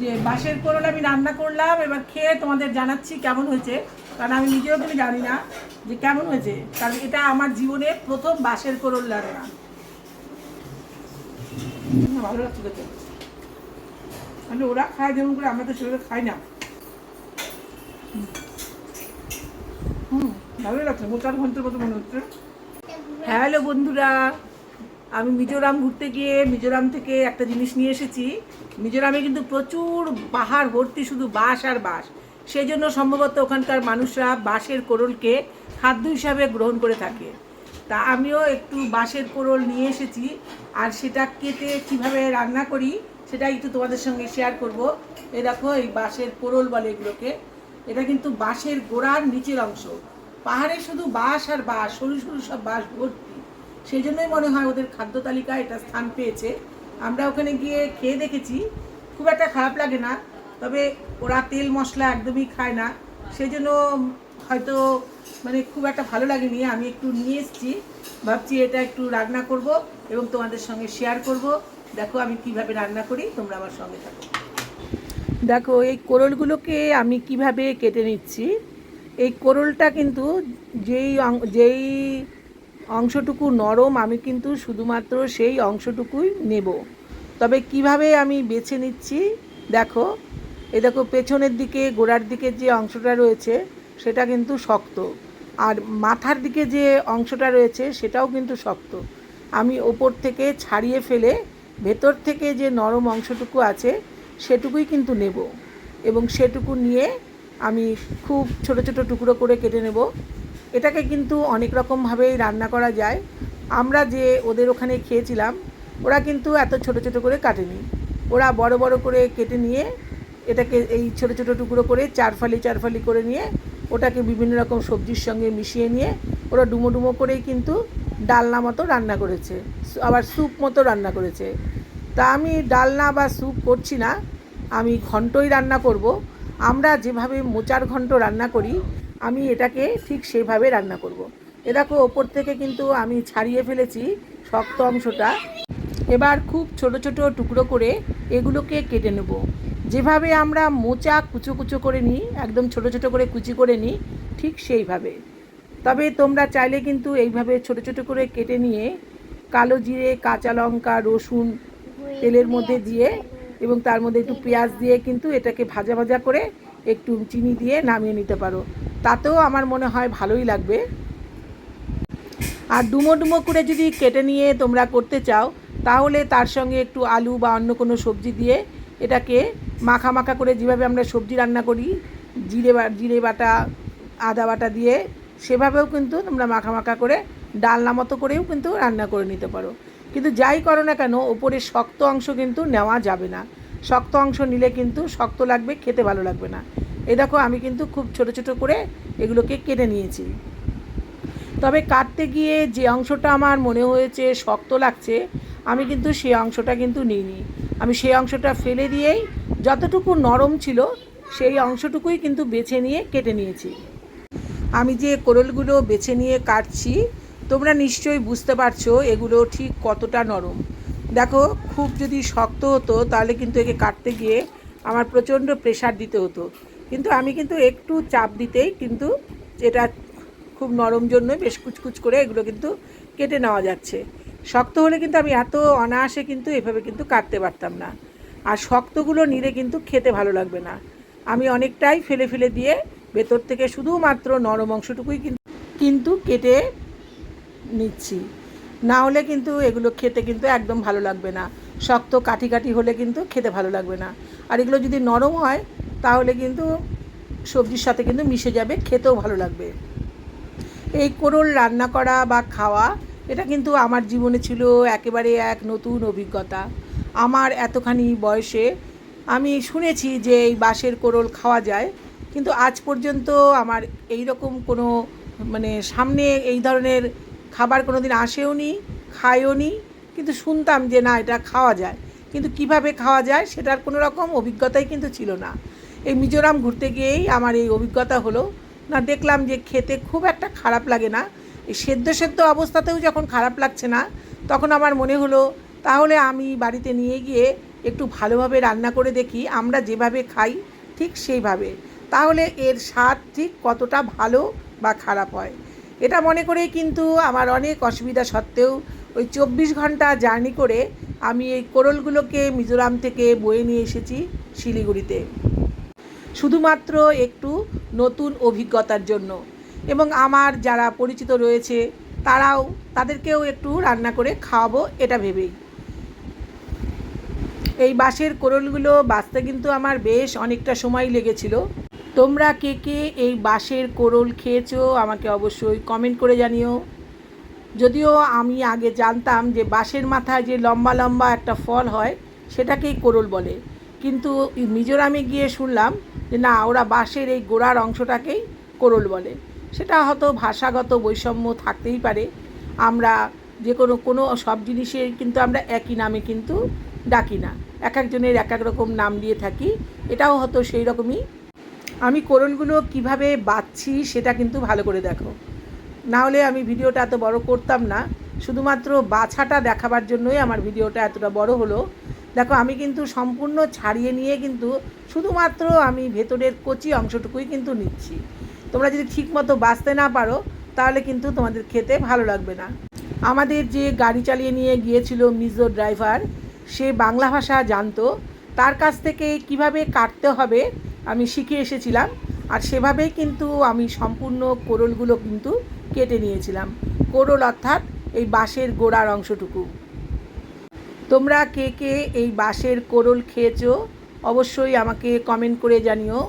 যে বাঁশের কোরল আমি রান্না করলাম, এবার খেয়ে তোমাদের জানাচ্ছি কেমন হয়েছে। কারণ আমি নিজেও তুমি জানি না যে কেমন হয়েছে, কারণ এটা আমার জীবনে প্রথম বাঁশের কোরল রান্না। ভালো লাগছে খেতে। মানে ওরা খায় যেমন করে, আমরা তো সেভাবে খাই না। হুম, ভালোই লাগছে। মোচার ঘণ্টার মতো মনে হচ্ছে। হ্যালো বন্ধুরা। আমি মিজোরাম ঘুরতে গিয়ে মিজোরাম থেকে একটা জিনিস নিয়ে এসেছি। মিজোরামে কিন্তু প্রচুর পাহাড় ভর্তি শুধু বাঁশ আর বাঁশ। সেই জন্য সম্ভবত ওখানকার মানুষরা বাঁশের কোরলকে খাদ্য হিসাবে গ্রহণ করে থাকে। তা আমিও একটু বাঁশের কোরল নিয়ে এসেছি আর সেটা কেটে কীভাবে রান্না করি সেটা একটু তোমাদের সঙ্গে শেয়ার করব। এই দেখো, এই বাঁশের কোরল বলে এগুলোকে। এটা কিন্তু বাঁশের গোড়ার নিচের অংশ। পাহাড়ে শুধু বাঁশ আর বাঁশ, সরু সরু সব বাঁশ ভর্তি। সেই জন্যই মনে হয় ওদের খাদ্য তালিকায় এটা স্থান পেয়েছে। আমরা ওখানে গিয়ে খেয়ে দেখেছি, খুব একটা খারাপ লাগে না, তবে ওরা তেল মশলা একদমই খায় না। সেই জন্য হয়তো মানে খুব একটা ভালো লাগেনি, আমি একটু নিয়ে এসেছি। ভাবছি এটা একটু রান্না করব এবং তোমাদের সঙ্গে শেয়ার করব। দেখো আমি কীভাবে রান্না করি, তোমরা আমার সঙ্গে থাকো। দেখো, এই কোরলগুলোকে আমি কীভাবে কেটে নিচ্ছি? এই কোরলটা কিন্তু যেই যেই অংশটুকু নরম, আমি কিন্তু শুধুমাত্র সেই অংশটুকুই নেব। তবে কীভাবে আমি বেছে নিচ্ছি? দেখো, এ দেখো, পেছনের দিকে, গোড়ার দিকে যে অংশটা রয়েছে, সেটা কিন্তু শক্ত। আর মাথার দিকে যে অংশটা রয়েছে, সেটাও কিন্তু শক্ত। আমি ওপর থেকে ছাড়িয়ে ফেলে ভেতর থেকে যে নরম অংশটুকু আছে, সেটুকুই কিন্তু নেব। এবং সেটুকু নিয়ে আমি খুব ছোট ছোট টুকরো করে কেটে নেব। এটাকে কিন্তু অনেক রকমভাবেই রান্না করা যায়। আমরা যে ওদের ওখানে খেয়েছিলাম, ওরা কিন্তু এত ছোট ছোট করে কাটেনি। ওরা বড় বড় করে কেটে নিয়ে এটাকে এই ছোট ছোট টুকরো করে চার ফালি চার ফালি করে নিয়ে ওটাকে বিভিন্ন রকম সবজির সঙ্গে মিশিয়ে নিয়ে ওরা ডুমো ডুমো করেই কিন্তু ডালনা মতো রান্না করেছে আবার স্যুপ মতো রান্না করেছে। তা আমি ডালনা বা স্যুপ করছি না, আমি ঘন্টই রান্না করব। আমরা যেভাবে মোচার ঘন্ট রান্না করি আমি এটাকে ঠিক সেভাবে রান্না করব। এ দেখো ওপর থেকে কিন্তু আমি ছাড়িয়ে ফেলেছি শক্ত অংশটা। এবার খুব ছোট ছোট টুকরো করে এগুলোকে কেটে নেব। যেভাবে আমরা মোচা কুচো কুচো করে নিই একদম ছোট ছোট করে কুচি করে নিই ঠিক সেইভাবে। তবে তোমরা চাইলে কিন্তু এইভাবে ছোট ছোট করে কেটে নিয়ে কালো জিরে কাঁচা লঙ্কা রসুন তেলের মধ্যে দিয়ে এবং তার মধ্যে একটু পেঁয়াজ দিয়ে কিন্তু এটাকে ভাজা ভাজা করে একটু চিনি দিয়ে নামিয়ে নিতে পারো। তাতেও আমার মনে হয় ভালোই লাগবে। আর ডুমো ডুমো করে যদি কেটে নিয়ে তোমরা করতে চাও, তাহলে তার সঙ্গে একটু আলু বা অন্য কোনো সবজি দিয়ে এটাকে মাখা মাখা করে যেভাবে আমরা সবজি রান্না করি, জিরে বা, জিরে বাটা, আদা বাটা দিয়ে সেভাবেও কিন্তু তোমরা মাখা মাখা করে ডালনা মতো করেও কিন্তু রান্না করে নিতে পারো। কিন্তু যাই করো না কেন ওপরের শক্ত অংশ কিন্তু নেওয়া যাবে না। শক্ত অংশ নিলে কিন্তু শক্ত লাগবে, খেতে ভালো লাগবে না। এ দেখো আমি কিন্তু খুব ছোট ছোট করে এগুলোকে কেটে নিয়েছি। তবে কাটতে গিয়ে যে অংশটা আমার মনে হয়েছে শক্ত লাগছে, আমি কিন্তু সে অংশটা কিন্তু নিইনি। আমি সেই অংশটা ফেলে দিয়েই যতটুকু নরম ছিল, সেই অংশটুকুই কিন্তু বেছে নিয়ে কেটে নিয়েছি। আমি যে কোরলগুলো বেছে নিয়ে কাটছি তোমরা নিশ্চয়ই বুঝতে পারছ এগুলো ঠিক কতটা নরম। দেখো, খুব যদি শক্ত হতো, তাহলে কিন্তু একে কাটতে গিয়ে আমার প্রচণ্ড প্রেশার দিতে হতো। কিন্তু আমি কিন্তু একটু চাপ দিতেই কিন্তু এটা খুব নরম জন্য বেশ কুচকুচ করে এগুলো কিন্তু কেটে নেওয়া যাচ্ছে। শক্ত হলে কিন্তু আমি এত অনায়াসে কিন্তু এভাবে কিন্তু কাটতে পারতাম না। আর শক্তগুলো নিলে কিন্তু খেতে ভালো লাগবে না। আমি অনেকটাই ফেলে ফেলে দিয়ে ভেতর থেকে শুধুমাত্র নরম অংশটুকুই কিন্তু কিন্তু কেটে নিচ্ছি। না হলে কিন্তু এগুলো খেতে কিন্তু একদম ভালো লাগবে না। শক্ত কাঠি কাঠি হলে কিন্তু খেতে ভালো লাগবে না। আর এগুলো যদি নরম হয়, তাহলে কিন্তু সবজির সাথে কিন্তু মিশে যাবে, খেতেও ভালো লাগবে। এই কোরল রান্না করা বা খাওয়া, এটা কিন্তু আমার জীবনে ছিল একেবারে এক নতুন অভিজ্ঞতা। আমার এতখানি বয়সে আমি শুনেছি যে এই বাঁশের কোরল খাওয়া যায়, কিন্তু আজ পর্যন্ত আমার এই রকম কোনো মানে সামনে এই ধরনের খাবার কোনো দিন আসেও নি খায়ও নি কিন্তু শুনতাম যে না, এটা খাওয়া যায়। কিন্তু কীভাবে খাওয়া যায় সেটার কোনো রকম অভিজ্ঞতাই কিন্তু ছিল না। এই মিজোরাম ঘুরতে গিয়েই আমার এই অভিজ্ঞতা হলো। না, দেখলাম যে খেতে খুব একটা খারাপ লাগে না। এই সেদ্ধ সেদ্ধ অবস্থাতেও যখন খারাপ লাগছে না, তখন আমার মনে হলো, তাহলে আমি বাড়িতে নিয়ে গিয়ে একটু ভালোভাবে রান্না করে দেখি, আমরা যেভাবে খাই ঠিক সেইভাবে। তাহলে এর স্বাদ ঠিক কতটা ভালো বা খারাপ হয়। এটা মনে করেই কিন্তু আমার অনেক অসুবিধা সত্ত্বেও ওই চব্বিশ ঘণ্টা জার্নি করে আমি এই কোরলগুলোকে মিজোরাম থেকে বয়ে নিয়ে এসেছি শিলিগুড়িতে। শুধুমাত্র একটু নতুন অভিজ্ঞতার জন্য। এবং আমার যারা পরিচিত রয়েছে, তারাও তাদেরকেও একটু রান্না করে খাওয়াবো এটা ভেবেই। এই বাঁশের কোরলগুলো বাঁচতে কিন্তু আমার বেশ অনেকটা সময় লেগেছিল। তোমরা কে কে এই বাঁশের কোরল খেয়েছো আমাকে অবশ্যই কমেন্ট করে জানিও। যদিও আমি আগে জানতাম যে বাঁশের মাথায় যে লম্বা লম্বা একটা ফল হয়, সেটাকেই কোরল বলে। কিন্তু মিজোরামে গিয়ে শুনলাম যে না, ওরা বাঁশের এই গোড়ার অংশটাকেই কোরল বলে। সেটা হয়তো ভাষাগত বৈষম্য থাকতেই পারে। আমরা যে কোনো কোনো সব জিনিসের কিন্তু আমরা একই নামে কিন্তু ডাকি না। এক একজনের এক এক রকম নাম দিয়ে থাকি। এটাও হয়তো সেই রকমই আমি কোরলগুলো কীভাবে বাচ্ছি সেটা কিন্তু ভালো করে দেখো। না হলে আমি ভিডিওটা এত বড় করতাম না। শুধুমাত্র বাছাটা দেখাবার জন্যই আমার ভিডিওটা এতটা বড় হলো। দেখো, আমি কিন্তু সম্পূর্ণ ছাড়িয়ে নিয়ে কিন্তু শুধুমাত্র আমি ভেতরের কচি অংশটুকুই কিন্তু নিচ্ছি। তোমরা যদি ঠিকমতো বাঁচতে না পারো, তাহলে কিন্তু তোমাদের খেতে ভালো লাগবে না। আমাদের যে গাড়ি চালিয়ে নিয়ে গিয়েছিল মিজো ড্রাইভার, সে বাংলা ভাষা জানতো। তার কাছ থেকে কীভাবে কাটতে হবে আমি শিখে এসেছিলাম আর সেভাবেই কিন্তু আমি সম্পূর্ণ কোরলগুলো কিন্তু কেটে নিয়েছিলাম। কোরল অর্থাৎ এই বাঁশের গোড়ার অংশটুকু। তোমরা কে কে এই বাঁশের কোরল খেয়েছো অবশ্যই আমাকে কমেন্ট করে জানিও।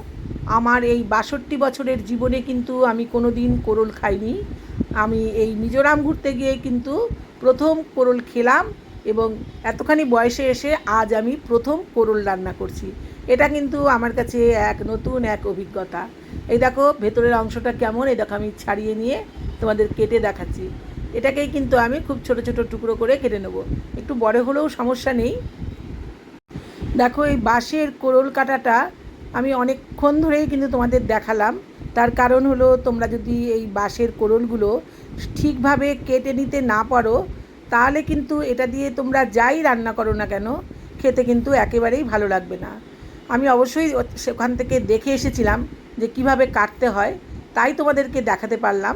আমার এই বাষট্টি বছরের জীবনে কিন্তু আমি কোনো দিন কোরল খাইনি। আমি এই মিজোরাম ঘুরতে গিয়ে কিন্তু প্রথম কোরল খেলাম এবং এতখানি বয়সে এসে আজ আমি প্রথম কোরল রান্না করছি। এটা কিন্তু আমার কাছে এক নতুন, এক অভিজ্ঞতা। এই দেখো, ভেতরের অংশটা কেমন? এই দেখো, আমি ছাড়িয়ে নিয়ে তোমাদের কেটে দেখাচ্ছি। এটাকেই কিন্তু আমি খুব ছোট ছোট টুকরো করে কেটে নেব। একটু বড় হলেও সমস্যা নেই। দেখো, এই বাঁশের কোরল কাটাটা আমি অনেকক্ষণ ধরেই কিন্তু তোমাদের দেখালাম। তার কারণ হলো, তোমরা যদি এই বাঁশের কোরলগুলো ঠিকভাবে কেটে নিতে না পারো, তাহলে কিন্তু এটা দিয়ে তোমরা যাই রান্না করো না কেন, খেতে কিন্তু একেবারেই ভালো লাগবে না। আমি অবশ্যই সেখান থেকে দেখে এসেছিলাম যে কীভাবে কাটতে হয়, তাই তোমাদেরকে দেখাতে পারলাম।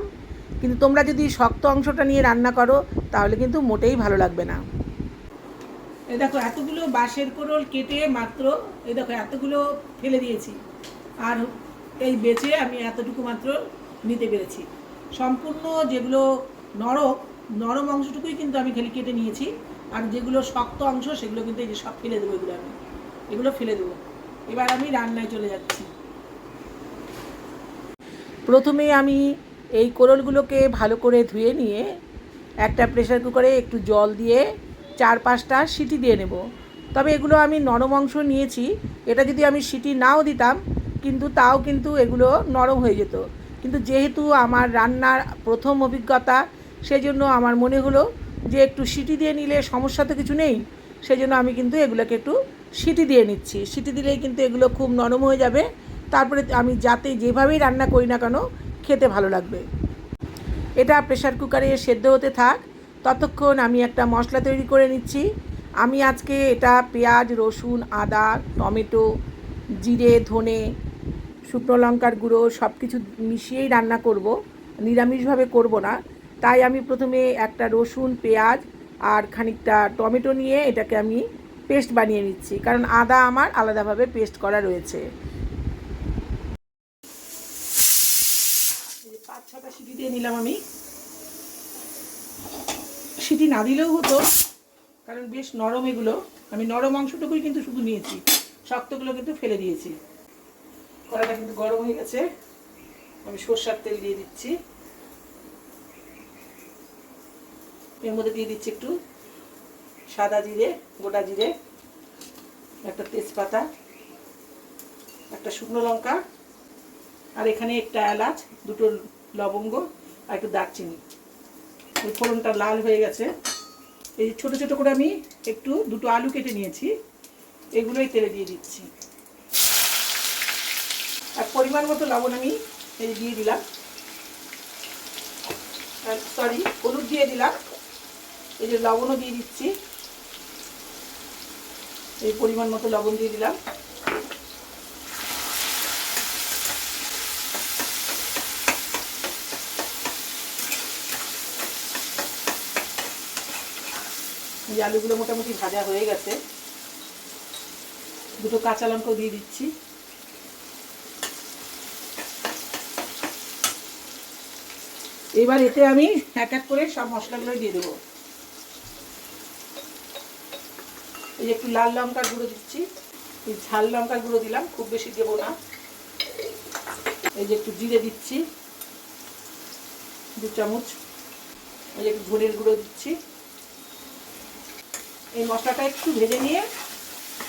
কিন্তু তোমরা যদি শক্ত অংশটা নিয়ে রান্না করো, তাহলে কিন্তু মোটেই ভালো লাগবে না। এই দেখো, এতগুলো বাঁশের কোরল কেটে মাত্র এই দেখো, এতগুলো ফেলে দিয়েছি। আর এই বেচে আমি এতটুকু মাত্র নিতে পেরেছি। সম্পূর্ণ যেগুলো নরম নরম অংশটুকুই কিন্তু আমি খালি কেটে নিয়েছি। আর যেগুলো শক্ত অংশ, সেগুলো কিন্তু এই যে সব ফেলে দেবো এগুলো আমি। এগুলো ফেলে দেবো। এবার আমি রান্নায় চলে যাচ্ছি। প্রথমে আমি এই কোরলগুলোকে ভালো করে ধুয়ে নিয়ে একটা প্রেসার কুকারে একটু জল দিয়ে চার পাঁচটা সিটি দিয়ে নেব। তবে এগুলো আমি নরম অংশ নিয়েছি, এটা যদি আমি সিটি নাও দিতাম, কিন্তু তাও কিন্তু এগুলো নরম হয়ে যেত। কিন্তু যেহেতু আমার রান্নার প্রথম অভিজ্ঞতা, সেজন্য আমার মনে হলো যে একটু সিটি দিয়ে নিলে সমস্যা তো কিছু নেই, সেজন্য আমি কিন্তু এগুলোকে একটু সিটি দিয়ে নিচ্ছি। সিটি দিলেই কিন্তু এগুলো খুব নরম হয়ে যাবে। তারপরে আমি যাতে যেভাবেই রান্না করি না কেন, খেতে ভালো লাগবে। এটা প্রেশার কুকারে সেদ্ধ হতে থাক। ততক্ষণ আমি একটা মশলা তৈরি করে নিচ্ছি। আমি আজকে এটা পেঁয়াজ, রসুন, আদা, টমেটো, জিরে, ধনে, শুকনো লঙ্কার গুঁড়ো সব কিছু মিশিয়েই রান্না করব। নিরামিষভাবে করব না। তাই আমি প্রথমে একটা রসুন, পেঁয়াজ আর খানিকটা টমেটো নিয়ে এটাকে আমি পেস্ট বানিয়ে নিচ্ছি, কারণ আদা আমার আলাদাভাবে পেস্ট করা রয়েছে। পাঁচ ছটা সিটি দিয়ে নিলাম আমি। সিটি না দিলেও হতো, কারণ বেশ নরম এগুলো। আমি নরম অংশটুকুই কিন্তু শুধু নিয়েছি, শক্তগুলো কিন্তু ফেলে দিয়েছি। কড়াইটা কিন্তু গরম হয়ে গেছে। আমি সর্ষার তেল দিয়ে দিচ্ছি। এর মধ্যে দিয়ে দিচ্ছি একটু সাদা জিরে, গোটা জিরে, একটা তেজপাতা, একটা শুকনো লঙ্কা, আর এখানে একটা এলাচ, দুটো লবঙ্গ, আর একটু দারচিনি। ওই ফোড়নটা লাল হয়ে গেছে। এই যে ছোটো ছোটো করে আমি একটু, দুটো আলু কেটে নিয়েছি। এগুলোই তেলে দিয়ে দিচ্ছি। আর পরিমাণ মতো লবণ আমি এই দিয়ে দিলাম। সরি হলুদ দিয়ে দিলাম। এই যে লবণও দিয়ে দিচ্ছি। এই পরিমাণ মতো লবণ দিয়ে দিলাম। এই আলুগুলো মোটামুটি ভাজা হয়ে গেছে। দুটো কাঁচা লঙ্কাও দিয়ে দিচ্ছি। এবার এতে আমি এক এক করে সব মশলাগুলো দিয়ে দেবো। এই যে একটু লাল লঙ্কার গুঁড়ো দিচ্ছি। এই ঝাল লঙ্কার গুঁড়ো দিলাম, খুব বেশি দেবো না। এই যে একটু জিরে দিচ্ছি, দু চামচ। এই যে একটু ধনের গুঁড়ো দিচ্ছি। এই মশলাটা একটু ভেজে নিয়ে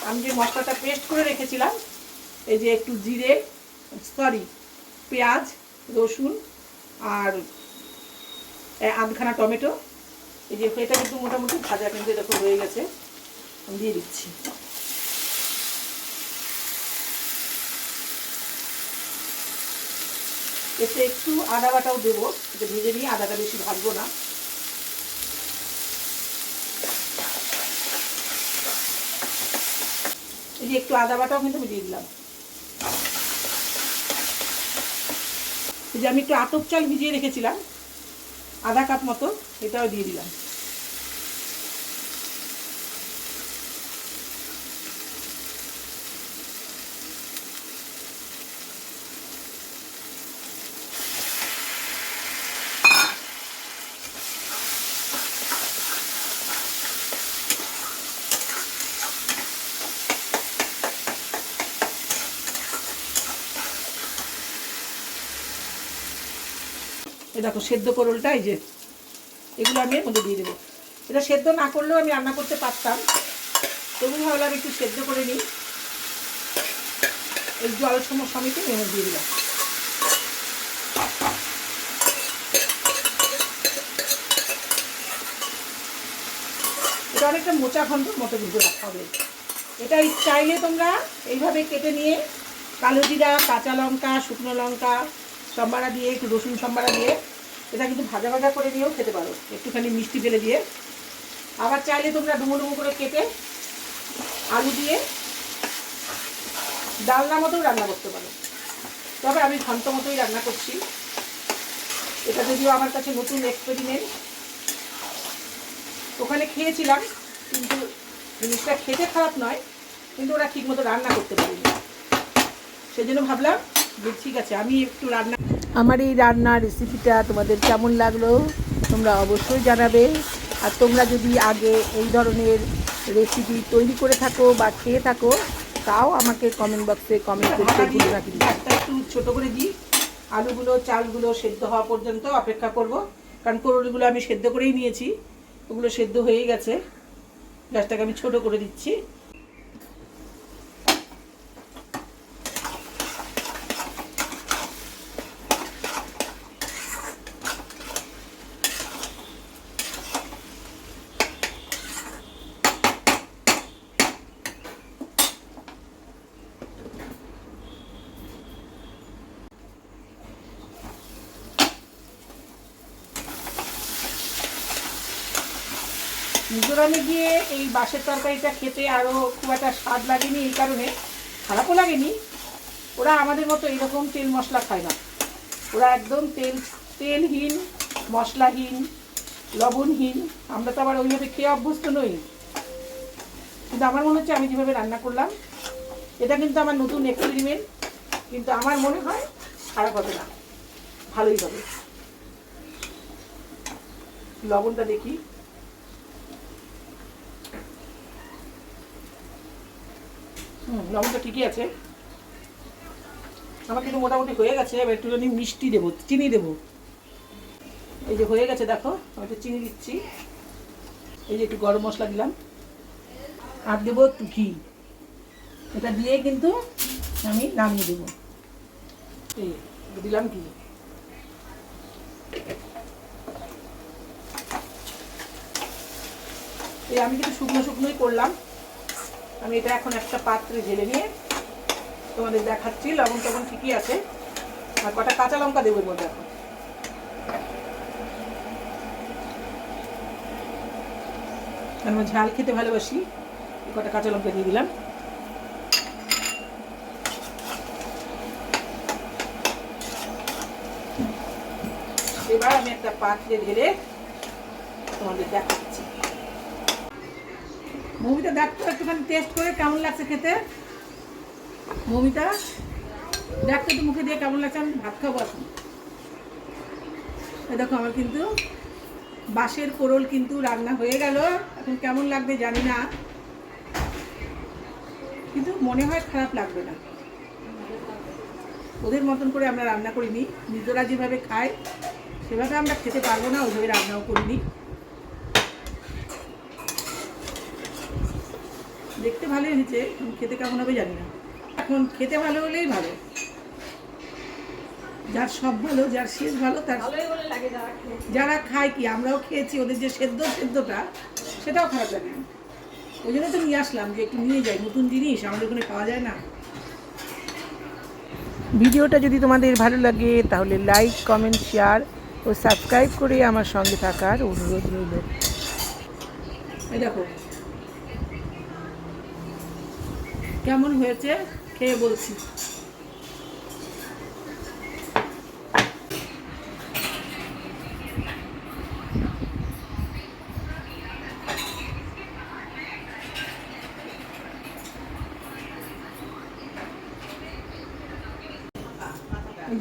আমি যে মশলাটা পেস্ট করে রেখেছিলাম, এই যে একটু জিরে, সরি, পেঁয়াজ, রসুন আর আধখানা টমেটো। এই যে এটা কিন্তু মোটামুটি ভাজা কিন্তু এরকম হয়ে গেছে। দিয়ে দিচ্ছি। এতে একটু আদা বাটাও দেবো এটা ভেজে নিয়ে আদাটা বেশি ভাজবো না। এই যে একটু আদা বাটাও কিন্তু আমি দিয়ে দিলাম। এই যে আমি একটু আতপ চাল ভিজিয়ে রেখেছিলাম, আধা কাপ মতো, এটাও দিয়ে দিলাম। এই দেখো, সেদ্ধ করলটা এই যে, এগুলো আমি এর মধ্যে দিয়ে দেবো। এটা সেদ্ধ না করলেও আমি রান্না করতে পারতাম। তবু ভাবলাম একটু সেদ্ধ করে নিই। এই জল সম সমিতি আমি মধ্যে দিয়ে দিলাম। এটা অনেকটা মোচা খন্ডর মতো কিন্তু হবে। এটা চাইলে তোমরা এইভাবে কেটে নিয়ে কালো জিরা, কাঁচা লঙ্কা, শুকনো লঙ্কা, সম্বারা দিয়ে, একটু রসুন সম্বারা দিয়ে এটা কিন্তু ভাজা ভাজা করে নিয়েও খেতে পারো। একটুখানি মিষ্টি ফেলে দিয়ে। আবার চাইলে তোমরা ডুমো ডুমো করে কেটে আলু দিয়ে ডালনা মতোও রান্না করতে পারো। তবে আমি ঘন্ট মতোই রান্না করছি। এটা যদিও আমার কাছে নতুন এক্সপেরিমেন্ট ওখানে খেয়েছিলাম, কিন্তু জিনিসটা খেতে খারাপ নয়, কিন্তু ওরা ঠিকমতো রান্না করতে পারেনি। সেজন্য ভাবলাম যে ঠিক আছে, আমি একটু রান্না আমার এই রান্নার রেসিপিটা তোমাদের কেমন লাগল তোমরা অবশ্যই জানাবে। আর তোমরা যদি আগে এই ধরনের রেসিপি তৈরি করে থাকো বা খেয়ে থাকো তাও আমাকে কমেন্ট বক্সে কমেন্ট করতে ভুলো না কিন্তু। একটা একটু ছোটো করে দিই। আলুগুলো চালগুলো সেদ্ধ হওয়া পর্যন্ত অপেক্ষা করব। কারণ করলিগুলো আমি সেদ্ধ করেই নিয়েছি। ওগুলো সেদ্ধ হয়ে গেছে। গ্যাসটাকে আমি ছোট করে দিচ্ছি। মিজোরামে গিয়ে এই বাঁশের তরকারিটা খেতে আরও খুব একটা স্বাদ লাগেনি, এই কারণে খারাপও লাগেনি। ওরা আমাদের মতো এরকম তেল মশলা খায় না। ওরা একদম তেল, তেলহীন, মশলাহীন, লবণহীন। আমরা তো আবার ওইভাবে খেয়ে অভ্যস্ত নই। কিন্তু আমার মনে হচ্ছে আমি যেভাবে রান্না করলাম, এটা কিন্তু আমার নতুন এক্সপেরিমেন্ট কিন্তু আমার মনে হয় খারাপ হবে না। ভালোই হবে। লবণটা দেখি। হুম, লবণটা ঠিকই আছে। আমার কিন্তু মোটামুটি হয়ে গেছে, এবার একটুখানি মিষ্টি দেবো, চিনি দেবো। এই যে হয়ে গেছে, দেখো, আমি একটু চিনি দিচ্ছি। এই যে একটু গরম মশলা দিলাম। আর দেবো ঘি। এটা দিয়ে কিন্তু আমি নামিয়ে দেবো। এই, দিলাম ঘি। এই আমি কিন্তু শুকনো শুকনোই করলাম। আমি এটা এখন একটা পাত্রে ঢেলে নিয়ে তোমাদের দেখাচ্ছি, লবণ টবণ ঠিকই আছে। আর কটা কাঁচা লঙ্কা দেবো মধ্যে এখন। আমি ঝাল খেতে ভালোবাসি কটা কাঁচা লঙ্কা দিয়ে দিলাম। এবার আমি একটা পাত্রে ঢেলে তোমাদের দেখাচ্ছি। মমিতা দেখতো একটুখানি টেস্ট করে কেমন লাগছে খেতে। মমিতা দেখতো একটু মুখে দিয়ে কেমন লাগছে, আমি ভাত খাব এখন দেখো, আমার কিন্তু বাঁশের কোরল কিন্তু রান্না হয়ে গেল। এখন কেমন লাগবে জানি না। কিন্তু মনে হয় খারাপ লাগবে না। ওদের মতন করে আমরা রান্না করিনি। নিজেরা যেভাবে খায়, সেভাবে আমরা খেতে পারব না ওইভাবে রান্নাও করিনি। দেখতে ভালোই হয়েছে কিন্তু খেতে কেমন হবে জানি না। এখন খেতে ভালো হলেই ভালো। যার সব ভালো যার শেষ ভালো তার যারা খায়। কি আমরাও খেয়েছি ওদের যে সেদ্ধ সেদ্ধটা সেটাও খারাপ লাগে না। ওই জন্য তো নিয়ে আসলাম যে একটু নিয়ে যাই নতুন জিনিস আমাদের ওখানে পাওয়া যায় না। ভিডিওটা যদি তোমাদের ভালো লাগে তাহলে লাইক কমেন্ট শেয়ার ও সাবস্ক্রাইব করে আমার সঙ্গে থাকার অনুরোধ রইল। এই দেখো কেমন হয়েছে খেয়ে বলছি।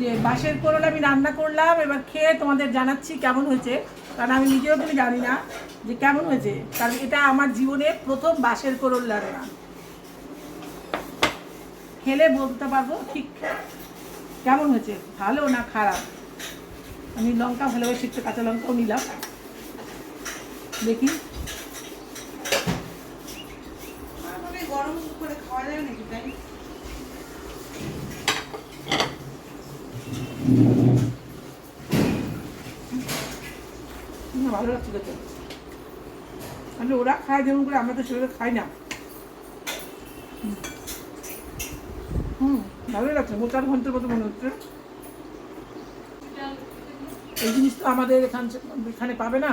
যে বাঁশের কোরল আমি রান্না করলাম, এবার খেয়ে তোমাদের জানাচ্ছি কেমন হয়েছে। কারণ আমি নিজেও তুমি জানি না যে কেমন হয়েছে। কারণ এটা আমার জীবনে প্রথম বাঁশের কোরল রান্না। খেলে বলতে পারব ঠিক কেমন হয়েছে? ভালো না খারাপ? আমি লঙ্কা ভালোবাসি একটু কাঁচা লঙ্কাও নিলাম। দেখি। গরম করে খাওয়া যায় নাকি তাই? ভালো লাগছে খেতে। আসলে ওরা খায় যেমন করে আমরা তো সেভাবে খাই না। ভালোই লাগছে মোচার ঘণ্টার মতো মনে হচ্ছে। এই জিনিস তো আমাদের এখান এখানে পাবে না?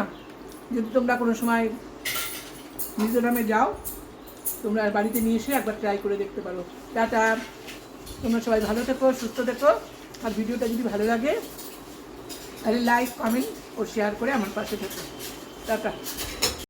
যদি তোমরা কোনো সময় মিজোরামে যাও, তোমরা বাড়িতে নিয়ে এসে একবার ট্রাই করে দেখতে পারো। টাটা। তোমরা সবাই ভালো থেকো, সুস্থ থেকো। আর ভিডিওটা যদি ভালো লাগে, তাহলে লাইক কমেন্ট ও শেয়ার করে আমার পাশে থেকো। টাটা।